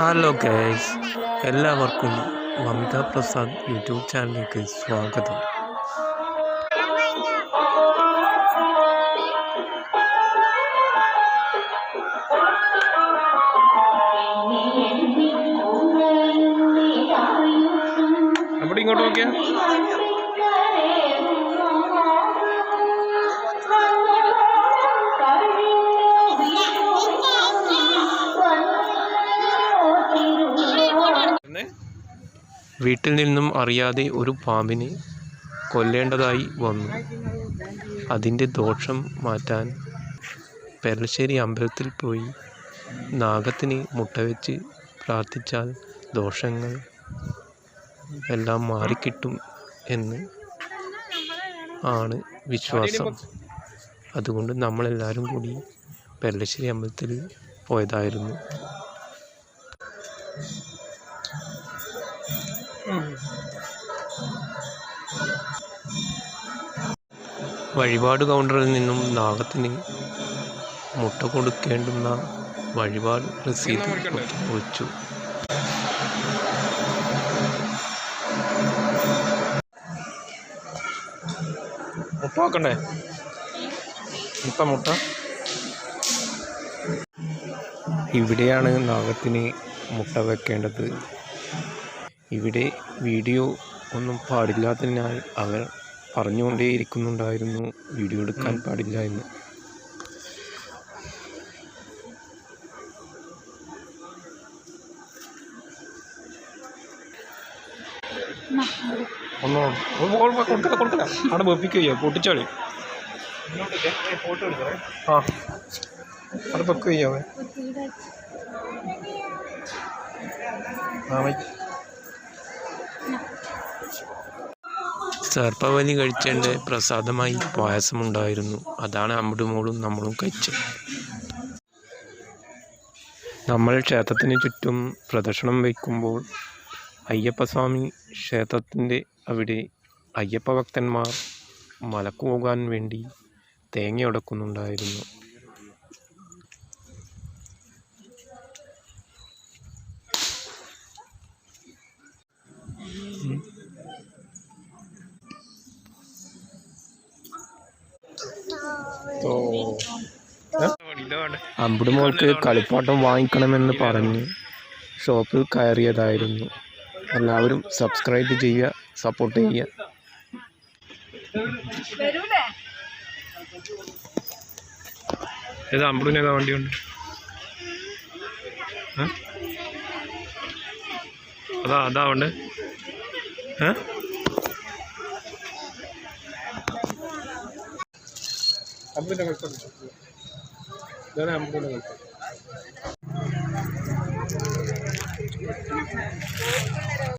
Hello guys എല്ലാവർക്കും Mamitha Prasad YouTube ചാനലിലേക്ക് സ്വാഗതം. അവിടെ ഇങ്ങോട്ട് നോക്കിയാ? വീട്ടിൽ നിന്നും അറിയാതെ ഒരു പാമ്പിനെ കൊല്ലേണ്ടതായി വന്നു. അതിന്റെ ദോഷം മാറ്റാൻ പെരളശ്ശേരി അമ്പലത്തിൽ പോയി നാഗത്തിന് മുട്ടവെച്ച് പ്രാർത്ഥിച്ചാൽ ദോഷങ്ങൾ എല്ലാം മാറിക്കിട്ടും എന്ന് ആണ് വിശ്വാസം. അതുകൊണ്ട് നമ്മളെല്ലാവരും കൂടി പെരളശ്ശേരി അമ്പലത്തിൽ പോയതായിരുന്നു. വഴിപാട് കൗണ്ടറിൽ നിന്നും നാഗത്തിന് മുട്ട കൊടുക്കേണ്ടുന്ന വഴിപാട് രസീത് വെച്ചു. മുട്ട വെക്കണ്ടേ? മുട്ട മുട്ട. ഇവിടെയാണ് നാഗത്തിന് മുട്ട വെക്കേണ്ടത്. ഇവിടെ വീഡിയോ ഒന്നും പാടില്ലാത്തതിനാൽ അവർ പറഞ്ഞുകൊണ്ടേയിരിക്കുന്നുണ്ടായിരുന്നു വീഡിയോ എടുക്കാൻ പാടില്ല എന്ന്. ഒന്നോ കൊടുക്കല കൊടുക്കല അവിടെ വെപ്പിക്കുകയോ പൊട്ടിച്ചാളി. ആ. അവിടെ വെക്കുകയോ ആ വൈ സർപ്പവലി കഴിച്ചതിന്റെ പ്രസാദമായി പായസമുണ്ടായിരുന്നു. അതാണ് അമ്മടും മോളും നമ്മളും കഴിച്ചത്. നമ്മൾ ക്ഷേത്രത്തിന് ചുറ്റും പ്രദക്ഷിണം വയ്ക്കുമ്പോൾ അയ്യപ്പസ്വാമി ക്ഷേത്രത്തിന്റെ അവിടെ അയ്യപ്പ ഭക്തന്മാർ മലക്കു പോകാൻ വേണ്ടി തേങ്ങ ഉടക്കുന്നുണ്ടായിരുന്നു. ഓ. അമ്പുട് മോൾക്ക് കളിപ്പാട്ടം വാങ്ങിക്കണമെന്ന് പറഞ്ഞ് ഷോപ്പിൽ കയറിയതായിരുന്നു. എല്ലാവരും സബ്സ്ക്രൈബ് ചെയ്യുക സപ്പോർട്ട് ചെയ്യുക. ഏതാ അമ്പുടിന് ഏതാ വണ്ടിയുണ്ട്? ഏ? അതാ അതാ ഉണ്ട്. ഏ? അമ്പുടിന്റെ കളിപ്പാട്ട് ഇതാണ് അമ്പുടിന്റെ കളിപ്പാട്ട്